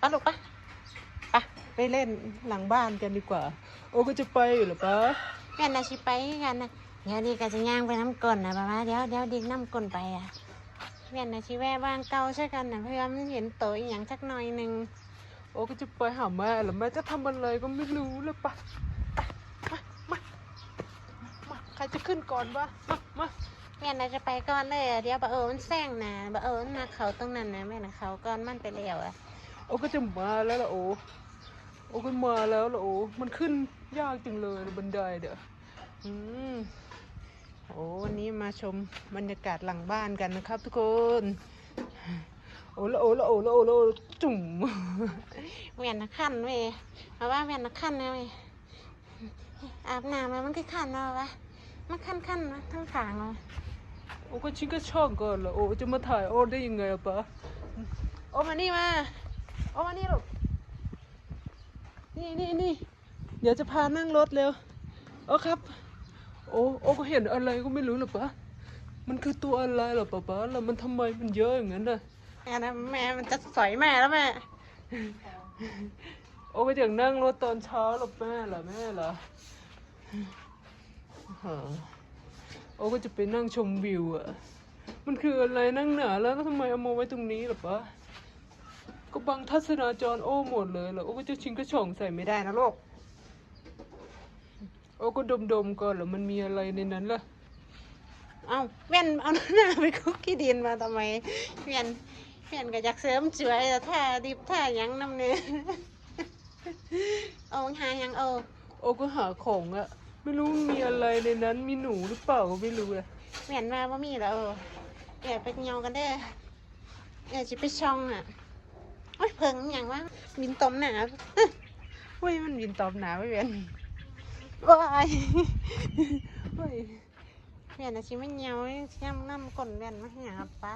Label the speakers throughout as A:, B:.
A: ปะลูกปะปะไปเล่นหลังบ้านกันดีกว่า โอ้ก็จะไปอยู่เหรอปะ
B: แม่นนะสิไปกันนะเดี๋ยวดีก็จะย่างไปน้ำกลนนะป้าป้าเดี๋ยวเดี๋ยวดิกน้ำกลนไปอะแม่นนะสิแวะบ้านเก่าใช่กันนะเพื่อมันเห็นโตอีหยังสักหน่อยหนึ่ง
A: โอ้ก็จะไปหาแม่เหรอแม่จะทำอะไรก็ไม่รู้เลยปะไปมามามาใครจะขึ้นก่อนวะมามา
B: แม่นนะจะไปก่อนเลยอะเดี๋ยวบะเอิญมันแซงนะบะเอิญมาเขาตรงนั้นนะแม่นะเขาก่อนมันไปแล้วอะ
A: โอ้ก็จะมาแล้วล่ะโอ้โอ้ก็มาแล้วล่ะโอ้มันขึ้นยากจังเลยบันไดเด้ออืมโอ้วันนี้มาชมบรรยากาศหลังบ้านกันนะครับ ทุกคนโอ้ละโอ้ละโอ้ละโอ้ละโอ้ละจุ่ม
B: แม่นนะขั้นเว้ยมาว่าแม่นนะขั้นนะเว้ยอาบน้ำแล้วมันก็ขั้นเนาะวะมันขั้นขั้นๆทั้งขางเลย
A: โอ้ก็ชิงก็ชอบก่อนละโอ้จะมาถ่ายโอ้ได้ยังไงอะปะโอ้มานี่มา โอ้มานี่ลูกนี่นี่นี่เดี๋ยวจะพานั่งรถเร็วโอ้ครับ โอ้โอ้ก็เห็นอะไรก็ไม่รู้หรอปะมันคือตัวอะไรเหรอปะปะแล้วมันทำไมมันเยอะอย่างนั้นน่ะ
B: แม่นะแม่มันจะสอยแม่แล้วแม่
A: โอ้ก็อยากนั่งรถตอนเช้าหรอแม่เหรอแม่เหรอฮะโอ้ก็จะไปนั่งชมวิวอะมันคืออะไรนั่งหนาแล้วทำไมเอามาไว้ตรงนี้หรอปะ ก็บังทัศนาจรโอ้หมดเลยเหรอโอ้ก็จะชิงกระช่องใส่ไม่ได้นะลูกโอ้ก็ดมๆก่อนเหรอมันมีอะไรในนั้นล่ะ
B: เอาแว่นเอาหน้าไปคุกขี้ดินมาทำไมเวียนเวียนก็อยากเสริมสวยแต่ท่าดิบท่าหยังน้ำเนื้อเอาหาหยังเอา
A: โอ้ก็หาของอะไม่รู้มีอะไรในนั้นมีหนูหรือเปล่าก็ไม่รู้อะ
B: เวียนมาว่ามีแล้วเออเดี๋ยวไปเงากันเด้อเดี๋ยวจะไปช่องอะ โอ้ยเพิ่งหยังวะบินตมหนา
A: เฮ้ยมันบินตอมหนาไม่เป็น
B: ว้าย
A: เฮ้ย
B: เวียนอะชิไม่เงาย่ำน้ำกลนเวียนมาหาปะ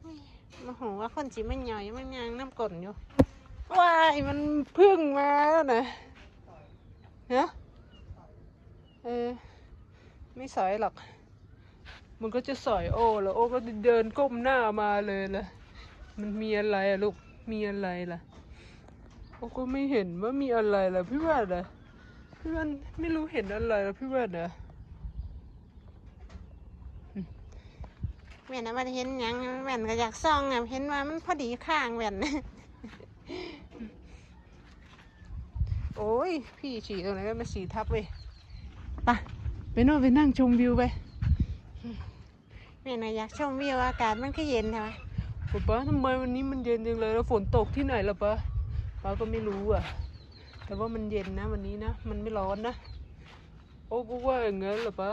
B: เฮ้ยมาโหว่าคนชิไม่เงายังไม่ยังน้ำกลนอยู่
A: ว้ายมันเพึ่งมาแล้วนะฮะเออไม่สอยหรอก มันก็จะสอยโอ้แล้วโอ้ก็เดินก้มหน้ามาเลยล่ะ มันมีอะไรอะลูก มีอะไรล่ะโอ้ก็ไม่เห็นว่ามีอะไรล่ะพี่แว่นอะพี่แว่นไม่รู้เห็นอะไรล่ะพี่แว่นอะ
B: แม่นนะมันเห็นหยังแม่นก็อยากซ่องอะเห็นว่ามันพอดีข้างแม่น
A: โอ้ยพี่ฉี่ตรงไหนก็มาฉี่ทับเว้ยไปไปโน่นไปนั่งชมวิวไป
B: แม่นน่ะอยากชมวิวอากาศมันก็เย็นใช่ไหม
A: ป๊าป๊าทำไมวันนี้มันเย็นจังเลยแล้วฝนตกที่ไหนล่ะป๊าป๊าก็ไม่รู้อะ แต่ว่ามันเย็นนะวันนี้นะ มันไม่ร้อนนะ โอ้ก็ว่าอย่างงั้นเหรอป๊า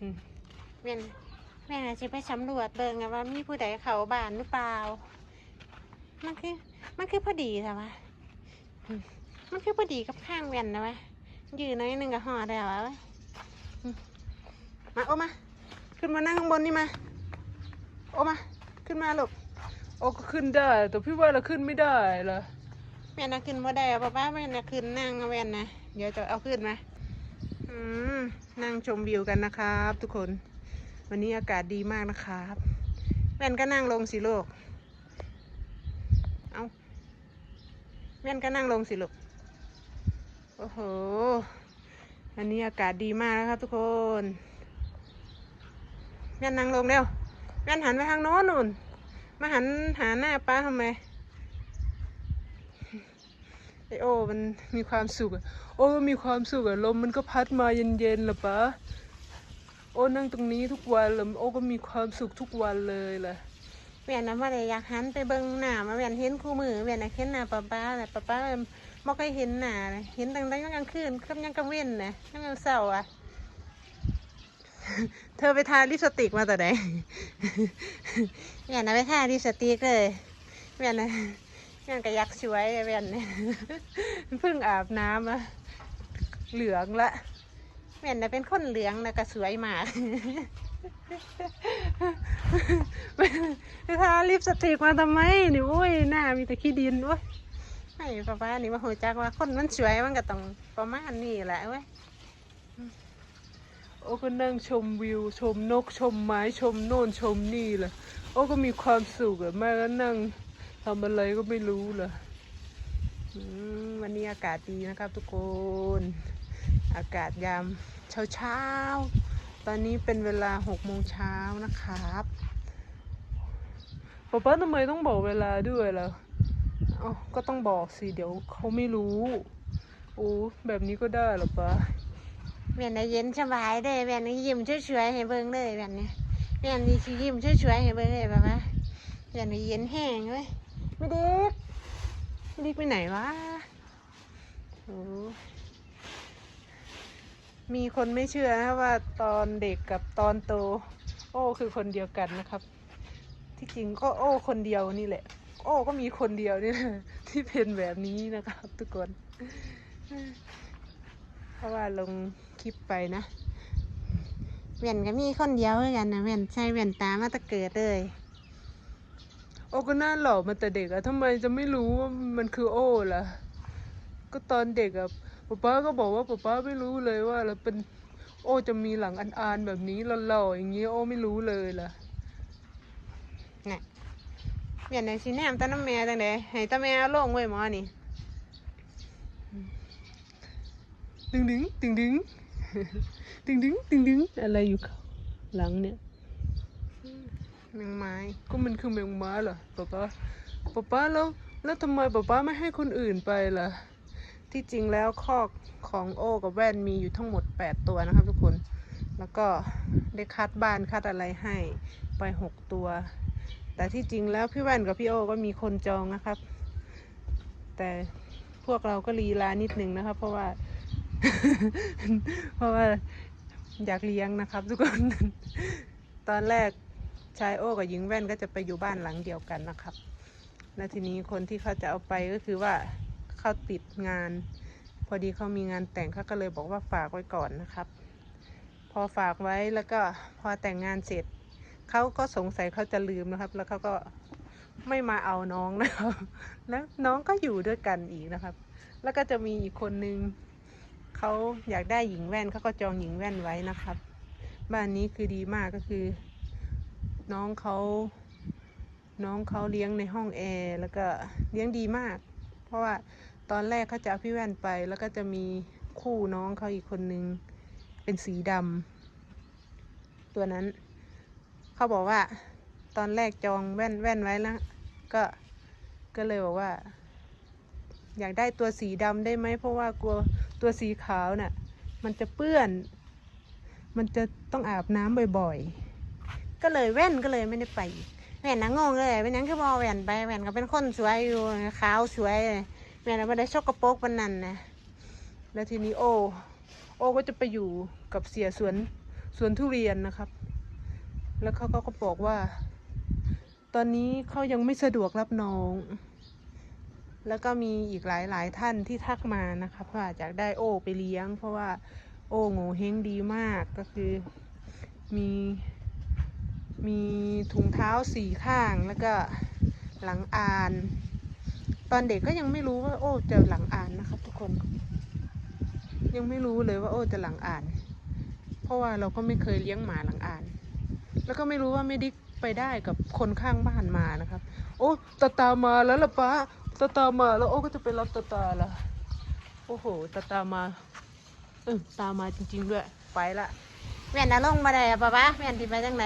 A: อืม
B: แม่นแม่นน่ะจะไปสำรวจเบิ่งอะว่ามีผู้ใดเขาบ้านหรือเปล่า มันคือ มันคือพอดีใช่ไหมอืมมันคือพอดีกับข้างแว่นนะวะยืนน้อยหนึงกับห่อได้แล้วะอืมมาโอมา ขึ้นมานั่งข้างบนนี่มา โอมา ขึ้นมาลูก
A: โอ้ก็ขึ้นได้ แต่พี่ว่าเราขึ้นไม่ได้เล่ะ
B: แม่น่ะขึ้นบ่ได้อะป้าป้าแม่น่ะขึ้นนั่งแว่นนะเดี๋ยวจะเอาขึ้นไหมอืมนั่งชมวิวกันนะครับ ทุกคน วันนี้อากาศดีมากนะครับแว่นก็นั่งลงสิลูกเอาแว่นก็นั่งลงสิลูกโอ้โหวันนี้อากาศดีมากนะครับทุกคนแว่นนั่งลงเร็ว แว่นหันไปทางโน้นนู่น มาหันหาหน้าป้าทำไมไอโอมันมีความสุขอะโอ้มีความสุขอะลมมันก็พัดมาเย็นๆล่ะปะโอ้นั่งตรงนี้ทุกวันแล้วโอ้ก็มีความสุขทุกวันเลยล่ะเวียนนะมาเลยอยากหันไปเบิ่งหน้ามาเวียนเห็นคู่มือเวียนนะเห็นหน้าป้าป้าแหละป้าป้าไม่เคยเห็นหน้าเห็นตั้งแต่กลางคืนกับยังกลางเว้นนะยังกลางเสาร์อะ เธอไปทาลิปสติกมาแต่ไหนเวียนะไปทาลิปสติกเลยเวียนะเวียนก็อยากสวยเวียน
A: เพิ่งอาบน้ำอะเหลืองละ
B: เวียนะเป็นคนเหลืองนะก็สวยมาก
A: ไปทาลิปสติกมาทำไมนี่โอ้ยหน้ามีแต่ขี้ดินโอ้ย
B: ให้ป้าป้านี่มาหูจักว่าคนมันสวยมันก็ต้องประมาณนี้แหละเว้ย
A: โอ้ก็นั่งชมวิว ชมนกชมไม้ชมโน่นชมนี่แหละโอ้ก็มีความสุขอะแม่ก็นั่งทำ
B: อะไรก็ไม่รู้ล่ะอืมวันนี้อากาศดีนะครับ ทุกคน อากาศยามเช้าเช้าๆตอนนี้เป็นเวลาหกโมงเช้านะครับป๊าป๊าทำไมต้องบอกเวลาด้วยล่ะเอ้าก็ต้องบอกสิ เดี๋ยวเขาไม่รู้โอ้แบบนี้ก็ได้เหรอป๊า
C: แม่นได้เย็นสบายเด้แม่นได้ยิ้มช่วยๆให้เบิ่งเลยแบบนี้แม่นดีสิยิ้มช่วยๆให้เบิ่งเลยแบบว่าแม่นได้เย็นแห้งเว้ยไม่เด็กไม่เด็กไปไหนวะ
B: โอ้มีคนไม่เชื่อนะว่าตอนเด็กกับตอนโต โอ้คือคนเดียวกันนะครับ ที่จริงก็โอ้คนเดียวนี่แหละ โอ้ก็มีคนเดียวนี่แหละที่เป็นแบบนี้นะครับ ทุกคน เพราะว่าลง คลิปไปนะ
C: แม่นก็มีคนเดียวเหมือนกันนะแม่นใส่แว่นตามาแตะเกิดเลย
B: โอ้ก็น่าหล่อมาแต่เด็กอะทำไมจะไม่รู้ว่ามันคือโอ้ล่ะ ก็ตอนเด็กอะป๊าป้าก็บอกว่าป๊าป้าไม่รู้เลยว่าเราเป็นโอ้จะมีหลังอันๆแบบนี้หล่อๆอย่างนี้โอ้ไม่รู้เลยล่ะ
C: น่ะแม่นได้สิแนมตาน้ำแม่จังไดให้ตาแม่เอาลงไว้หมอนี่
B: ดึงดึงดึงดึง ดึงดึงดึงดึงอะไรอยู่หลังเนี่ย
C: แมงไม้
B: ก็มันคือแมงม้าเหรอป๊าป๊าป๊าป๊าแล้วแล้วทำไมป๊าป๊าไม่ให้คนอื่นไปล่ะ ที่จริงแล้วคอกของโอ้กับแว่นมีอยู่ทั้งหมด 8 ตัวนะครับทุกคน แล้วก็ได้คัดบ้านคัดอะไรให้ไป 6 ตัว แต่ที่จริงแล้วพี่แว่นกับพี่โอก็มีคนจองนะครับ แต่พวกเราก็ลีลานิดนึงนะครับ เพราะว่า เพราะว่าอยากเลี้ยงนะครับทุกคน ตอนแรกชายโอ้กับหญิงแว่นก็จะไปอยู่บ้านหลังเดียวกันนะครับ และทีนี้คนที่เขาจะเอาไปก็คือว่าเขาติดงาน พอดีเขามีงานแต่งเขาก็เลยบอกว่าฝากไว้ก่อนนะครับ พอฝากไว้แล้วก็พอแต่งงานเสร็จเขาก็สงสัยเขาจะลืมนะครับ แล้วเขาก็ไม่มาเอาน้องนะครับ แล้วน้องก็อยู่ด้วยกันอีกนะครับ แล้วก็จะมีอีกคนนึง เขาอยากได้หญิงแว่นเขาก็จองหญิงแว่นไว้นะครับ บ้านนี้คือดีมากก็คือ น้องเขาน้องเขาเลี้ยงในห้องแอร์แล้วก็เลี้ยงดีมาก เพราะว่าตอนแรกเขาจะเอาพี่แว่นไป แล้วก็จะมีคู่น้องเขาอีกคนนึง เป็นสีดำตัวนั้น เขาบอกว่า ตอนแรกจองแว่นแว่นไว้แล้ว ก็ก็เลยบอกว่า อยากได้ตัวสีดำได้ไหมเพราะว่ากลัว ตัวสีขาวน่ะมันจะเปื้อน มันจะต้องอาบน้ำบ่อยๆ
C: ก็เลยแว่นก็เลยไม่ได้ไปแว่นนะงงเลยเป็นหยังคือบอแว่นไปแว่นก็เป็นคนสวยอยู่ขาวสวยแว่นก็บ่ได้ชกกระโปรงปนนั้นนะ
B: แล้วทีนี้โอโอก็จะไปอยู่กับเสียสวนสวนทุเรียนนะครับ แล้วเขาก็บอกว่า ตอนนี้เขายังไม่สะดวกรับน้อง แล้วก็มีอีกหลายหลายๆท่านที่ทักมานะครับว่าอยากได้โอไปเลี้ยง เพราะว่าโอโง่เฮงดีมากก็คือมีมีถุงเท้าสี่ข้างแล้วก็หลังอาน ตอนเด็กก็ยังไม่รู้ว่าโอ้จะหลังอานนะครับทุกคน ยังไม่รู้เลยว่าโอ้จะหลังอ่าน เพราะว่าเราก็ไม่เคยเลี้ยงหมาหลังอ่าน แล้วก็ไม่รู้ว่าไม่ได้ไปได้กับคนข้างบ้านมานะครับ โอ้ตาตามาแล้วล่ะป้า ตาตามาแล้วโอ้ก็จะไปรับตาตาละโอ้โหตาตามาเออตามาจริง ๆ ด้วย ไปละ
C: แม่นเอาลงมาได้อะป๊าป๊าแม่นที่ไปจังไหน